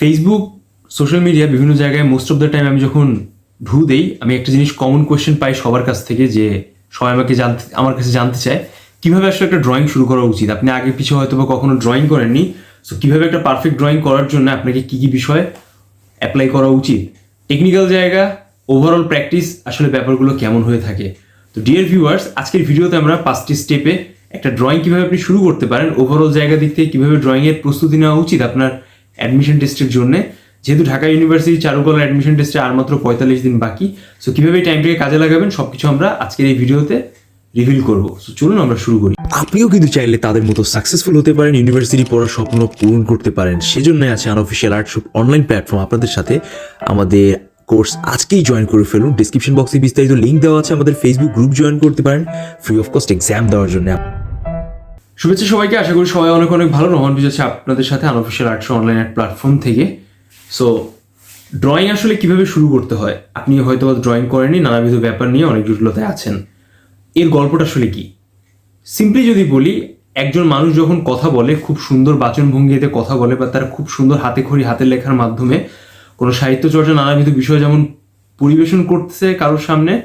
Facebook social media বিভিন্ন জায়গায় most of the time আমি যখন ঢু দেই, আমি একটা জিনিস কমন কোয়েশ্চেন পাই সবার কাছ থেকে যে সবাই আমাকে জানতে, আমার কাছে জানতে চায়, কীভাবে আসলে একটা ড্রয়িং শুরু করা উচিত? আপনি আগে পিছু হয়তো বা কখনো ড্রয়িং করেননি সো কীভাবে একটা পারফেক্ট ড্রয়িং করার জন্য আপনাকে কী কী বিষয় অ্যাপ্লাই করা উচিত? টেকনিক্যাল জায়গা ওভারঅল প্র্যাকটিস আসলে ব্যাপারগুলো কেমন হয়ে থাকে? তো ডিয়ার ভিউয়ার্স আজকের ভিডিওতে আমরা পাঁচটি স্টেপে একটা ড্রয়িং কীভাবে আপনি শুরু করতে পারেন ওভারঅল জায়গা দিক থেকে কীভাবে ড্রয়িংয়ের প্রস্তুতি নেওয়া উচিত? আপনার অ্যাডমিশন টেস্টের জন্য। যেহেতু ঢাকা ইউনিভার্সিটি চারুকলা অ্যাডমিশন টেস্টে আর মাত্র পঁয়তাল্লিশ দিন বাকি সো কীভাবে টাইমটাকে কাজে লাগাবেন সবকিছু আমরা আজকের এই ভিডিওতে রিভিল করব। সো চলুন আমরা শুরু করি। আপনিও কিন্তু চাইলে তাদের মতো সাকসেসফুল হতে পারেন ইউনিভার্সিটি পড়ার স্বপ্ন পূরণ করতে পারেন। সেজন্য আছে আনঅফিসিয়াল আর্টশপ অনলাইন প্ল্যাটফর্ম আপনাদের সাথে আমাদের কোর্স আজকেই জয়েন করে ফেলুন। ডিসক্রিপশন বক্সে বিস্তারিত লিঙ্ক দেওয়া আছে আমাদের ফেসবুক গ্রুপ জয়েন করতে পারেন। ফ্রি অফ কস্ট এক্সাম দেওয়ার জন্য। শুভেচ্ছা সবাইকে, আশা করি সবাই অনেক অনেক ভালো। রহমান বিজ আছে আপনাদের সাথে আনঅফিসিয়াল আর্টস অনলাইন প্ল্যাটফর্ম থেকে। সো ড্রয়িং আসলে কীভাবে শুরু করতে হয়? আপনি হয়তো ড্রয়িং করেননি, নানাবিধ ব্যাপার নিয়ে অনেক জটিলতায় আছেন। এর গল্পটা আসলে কি? সিম্পলি যদি বলি, একজন মানুষ যখন কথা বলে, খুব সুন্দর বাচনভঙ্গিতে কথা বলে বা তার খুব সুন্দর হাতে খড়ি হাতের লেখার মাধ্যমে কোনো সাহিত্য চর্চা, নানাবিধ বিষয় যেমন পরিবেশন করতেছে কারোর সামনে,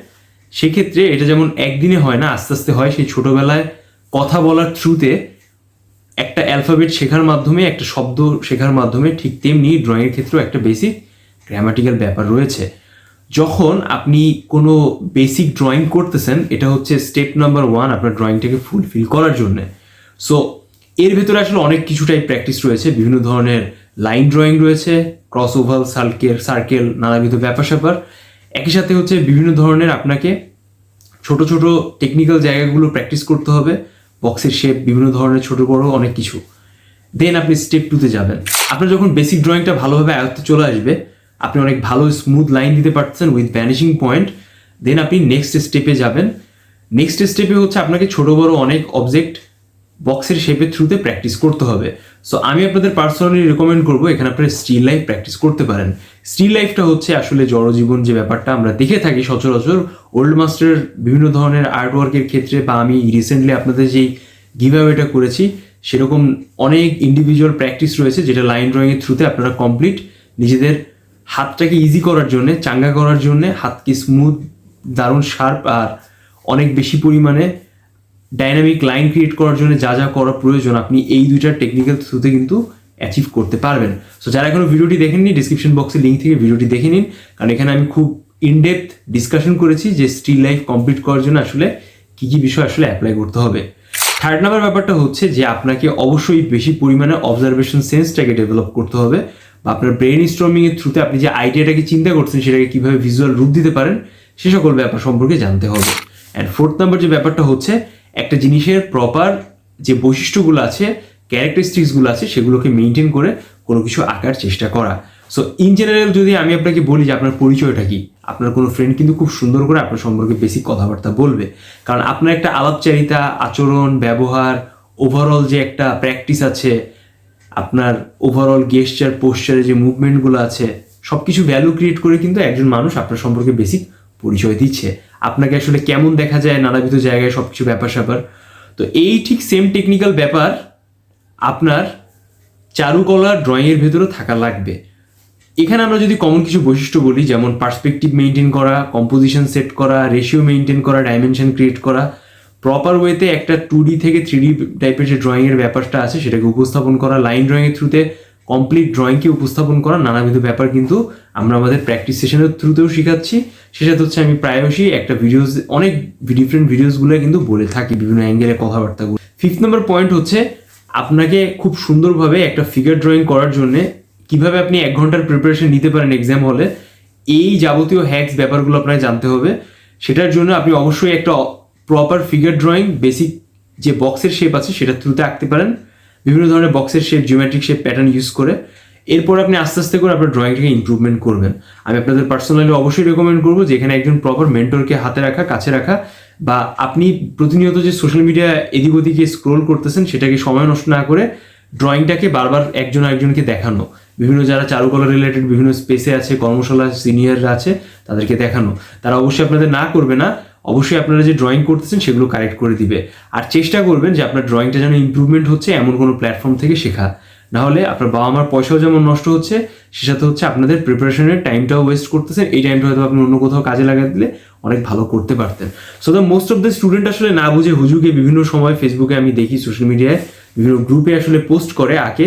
সেক্ষেত্রে এটা যেমন একদিনে হয় না, আস্তে আস্তে হয়, সেই ছোটবেলায় কথা বলার থ্রুতে একটা অ্যালফাবেট শেখার মাধ্যমে, একটা শব্দ শেখার মাধ্যমে ঠিক তেমনি ড্রয়িংয়ের ক্ষেত্রেও একটা বেসিক গ্রামাটিক্যাল ব্যাপার রয়েছে। যখন আপনি কোনো বেসিক ড্রয়িং করতেছেন, এটা হচ্ছে স্টেপ নাম্বার ওয়ান আপনার ড্রয়িংটাকে ফুলফিল করার জন্য। সো এর ভেতরে আসলে অনেক কিছুটাই প্র্যাকটিস রয়েছে, বিভিন্ন ধরনের লাইন ড্রয়িং রয়েছে ক্রস ওভাল সার্কেল সার্কেল নানাবিধ ব্যাপার স্যাপার। একই সাথে হচ্ছে বিভিন্ন ধরনের আপনাকে ছোট ছোট টেকনিক্যাল জায়গাগুলো প্র্যাকটিস করতে হবে। বক্সের শেপ বিভিন্ন ধরনের ছোট বড়, অনেক কিছু। দেন আপনি স্টেপ টুতে যাবেন। আপনার যখন বেসিক ড্রয়িংটা ভালোভাবে আয়ত্তে চলে আসবে, আপনি অনেক ভালো স্মুথ লাইন দিতে পারছেন উইথ ভ্যানিশিং পয়েন্ট দেন আপনি নেক্সট স্টেপে যাবেন। নেক্সট স্টেপে হচ্ছে আপনাকে ছোট বড় অনেক অবজেক্ট বক্সের শেপের থ্রুতে প্র্যাকটিস করতে হবে। সো আমি আপনাদের পার্সোনালি রেকমেন্ড করব, এখানে আপনারা স্টিল লাইফ প্র্যাকটিস করতে পারেন। স্টিল লাইফটা হচ্ছে আসলে জড়জীবন যে ব্যাপারটা আমরা দেখে থাকি সচরাচর। ওল্ড মাস্টারের বিভিন্ন ধরনের আর্ট ওয়ার্কের ক্ষেত্রে বা আমি রিসেন্টলি আপনাদের যেই গিভ অ্যাওয়েটা করেছি, সেরকম অনেক ইন্ডিভিজুয়াল প্র্যাকটিস রয়েছে, যেটা লাইন ড্রয়িংয়ের থ্রুতে আপনারা কমপ্লিট নিজেদের হাতটাকে ইজি করার জন্য, চাঙ্গা করার জন্য, হাতকে স্মুথ দারুণ শার্প আর অনেক বেশি পরিমাণে ডাইনামিক লাইন ক্রিয়েট করার জন্য যা যা করা প্রয়োজন, আপনি এই দুইটা টেকনিক্যাল থ্রুতে কিন্তু অ্যাচিভ করতে পারবেন। সো যারা এখনও ভিডিওটি দেখেননি ডিসক্রিপশন বক্সে লিঙ্ক থেকে ভিডিওটি দেখে নিন। কারণ এখানে আমি খুব ইনডেপথ ডিসকাশন করেছি যে স্টিল লাইফ কমপ্লিট করার জন্য আসলে কী কী বিষয় আসলে অ্যাপ্লাই করতে হবে। থার্ড নাম্বার ব্যাপারটা হচ্ছে যে আপনাকে অবশ্যই বেশি পরিমাণে অবজারভেশন সেন্সটাকে ডেভেলপ করতে হবে বা আপনার ব্রেন এর থ্রুতে আপনি যে আইডিয়াটাকে চিন্তা করছেন, সেটাকে কীভাবে ভিজুয়াল রূপ দিতে পারেন, সে সকল ব্যাপার সম্পর্কে জানতে হবে। অ্যান্ড ফোর্থ নাম্বার যে ব্যাপারটা হচ্ছে একটা জিনিসের প্রপার যে বৈশিষ্ট্যগুলো আছে ক্যারেক্টারিস্টিক্সগুলো আছে, সেগুলোকে মেনটেন করে কোনো কিছু আঁকার চেষ্টা করা। সো ইন জেনারেল যদি আমি আপনাকে বলি যে আপনার পরিচয়টা কি, আপনার কোনো ফ্রেন্ড কিন্তু খুব সুন্দর করে আপনার সম্পর্কে বেসিক কথাবার্তা বলবে। কারণ আপনার একটা আলাপচারিতা, আচরণ, ব্যবহার ওভারঅল যে একটা প্র্যাকটিস আছে, আপনার ওভারঅল গেস্টার পোস্টারে যে মুভমেন্টগুলো আছে সব কিছু ভ্যালু ক্রিয়েট করে কিন্তু একজন মানুষ আপনার সম্পর্কে বেসিক পরিচয় দিচ্ছে। আপনাকে আসলে কেমন দেখা যায়, নানাবিধ জায়গায় সব কিছু ব্যাপার স্যাপার। তো এই ঠিক সেম টেকনিক্যাল ব্যাপার আপনার চারুকলা ড্রয়িংয়ের ভেতরে থাকা লাগবে। এখানে আমরা যদি কমন কিছু বৈশিষ্ট্য বলি, যেমন পার্সপেক্টিভ মেনটেন করা কম্পোজিশন সেট করা রেশিও মেনটেন করা ডাইমেনশন ক্রিয়েট করা প্রপার ওয়েতে একটা টু ডি থেকে থ্রি ডি টাইপের যে ড্রয়িংয়ের ব্যাপারটা আছে, সেটাকে উপস্থাপন করা লাইন ড্রয়িংয়ের থ্রুতে কমপ্লিট ড্রয়িংকে উপস্থাপন করা নানাবিধ ব্যাপার কিন্তু আমরা আমাদের প্র্যাকটিস সেশনের থ্রুতেও শেখাচ্ছি। সে সাথে হচ্ছে আমি প্রায়শই একটা ভিডিওস অনেক ডিফারেন্ট ভিডিওসগুলো কিন্তু বলে থাকি বিভিন্ন অ্যাঙ্গেলে কথাবার্তাগুলো। ফিফথ নম্বর পয়েন্ট হচ্ছে আপনাকে খুব সুন্দরভাবে একটা ফিগার ড্রয়িং করার জন্য কীভাবে আপনি এক ঘণ্টার প্রিপারেশন নিতে পারেন এক্সাম হলে এই যাবতীয় হ্যাক্স ব্যাপারগুলো আপনাকে জানতে হবে। সেটার জন্য আপনি অবশ্যই একটা প্রপার ফিগার ড্রয়িং বেসিক যে বক্সের শেপ আছে সেটা থ্রুতে আঁকতে পারেন। বিভিন্ন ধরনের বক্সের shape geometric shape pattern use করে এরপর আপনি আস্তে আস্তে করে আপনার ড্রয়িংটাকে ইম্প্রুভমেন্ট করবেন। আমি আপনাদের পার্সোনালি অবশ্যই রেকমেন্ড করব যে এখানে একজন প্রপার মেন্টরকে হাতে রাখা, কাছে রাখা বা আপনি প্রতিনিয়ত যে সোশ্যাল মিডিয়া এদিক ওদিকে স্ক্রোল করতেছেন সেটাকে সময় নষ্ট না করে ড্রয়িংটাকে বারবার একজন আরেকজনকে দেখানো। বিভিন্ন যারা চারুকলা রিলেটেড বিভিন্ন স্পেসে আছে, কর্মশালা সিনিয়ররা আছে, তাদেরকে দেখানো। তারা অবশ্যই আপনাদের না করবে না অবশ্যই আপনারা যে ড্রয়িং করতেছেন সেগুলো কারেক্ট করে দিবে। আর চেষ্টা করবেন যে আপনার ড্রয়িংটা যেন ইমপ্রুভমেন্ট হচ্ছে, এমন কোনো প্ল্যাটফর্ম থেকে শেখা। না হলে আপনার বাবা মার পয়সাও যেমন নষ্ট হচ্ছে, সে সাথে হচ্ছে আপনাদের প্রিপারেশনের টাইমটাও ওয়েস্ট করতেছেন। এই টাইমটা হয়তো আপনি অন্য কোথাও কাজে লাগাই দিলে অনেক ভালো করতে পারতেন। So the most of the student আসলে না বুঝে হুজুকে বিভিন্ন সময় ফেসবুকে আমি দেখি সোশ্যাল মিডিয়ায় বিভিন্ন গ্রুপে আসলে পোস্ট করে আঁকে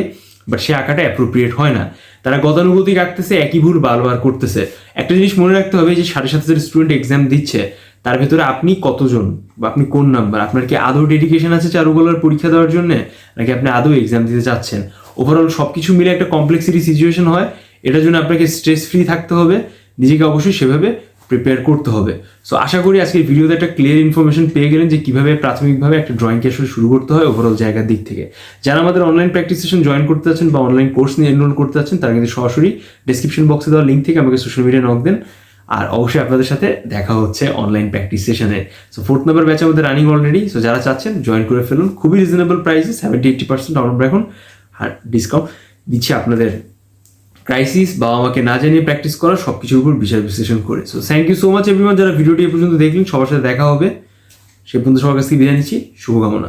বাট সে আঁকাটা অ্যাপ্রোপ্রিয়েট হয় না। তারা গতানুগতিক আঁকতেছে, একই ভুল বারবার করতেছে। একটা জিনিস মনে রাখতে হবে যে সাড়ে সাত হাজার স্টুডেন্ট এক্সাম দিচ্ছে। তার ভেতরে আপনি কতজন বা আপনি কোন নাম্বার আপনার কি আদৌ ডেডিকেশন আছে চারুকলার পরীক্ষা দেওয়ার জন্য? নাকি আপনি আদৌ এক্সাম দিতে চাচ্ছেন? ওভারঅল সব কিছু মিলে একটা কমপ্লেক্সিটি সিচুয়েশন হয়। এটার জন্য আপনাকে স্ট্রেস ফ্রি থাকতে হবে। নিজেকে অবশ্যই সেভাবে প্রিপেয়ার করতে হবে। সো আশা করি আজকের ভিডিওতে একটা ক্লিয়ার ইনফরমেশন পেয়ে গেলেন যে কীভাবে প্রাথমিকভাবে একটা ড্রয়িংকে আসলে শুরু করতে হয় ওভারঅল জায়গার দিক থেকে। যারা আমাদের অনলাইন প্র্যাকটিস সেশন জয়েন করতে যাচ্ছেন বা অনলাইন কোর্স নিয়ে এনরোল করতে চাচ্ছেন, তারা কিন্তু সরাসরি ডিসক্রিপশন বক্সে দেওয়া লিঙ্ক থেকে আমাকে সোশ্যাল মিডিয়ায় নক দেন। আর অবশ্যই আপনাদের সাথে দেখা হচ্ছে অনলাইন প্র্যাকটিস সেশনে সো ফোর্থ নাম্বার ব্যাচ আমাদের রানিং অলরেডি সো যারা চাচ্ছেন জয়েন করে ফেলুন। খুবই রিজনেবল প্রাইসে সেভেন্টি এইটটি পার্সেন্ট আমরা এখন। আর ডিসকাউন্ট দিচ্ছি আপনাদের ক্রাইসিস বাবা মাকে না জানিয়ে প্র্যাকটিস করা সব কিছুর উপর বিচার বিশ্লেষণ করে। So thank you so much everyone যারা ভিডিওটি এ পর্যন্ত দেখলেন, সবার সাথে দেখা হবে। সে পর্যন্ত সবার কাছ থেকে বিদায় নিচ্ছি। শুভকামনা।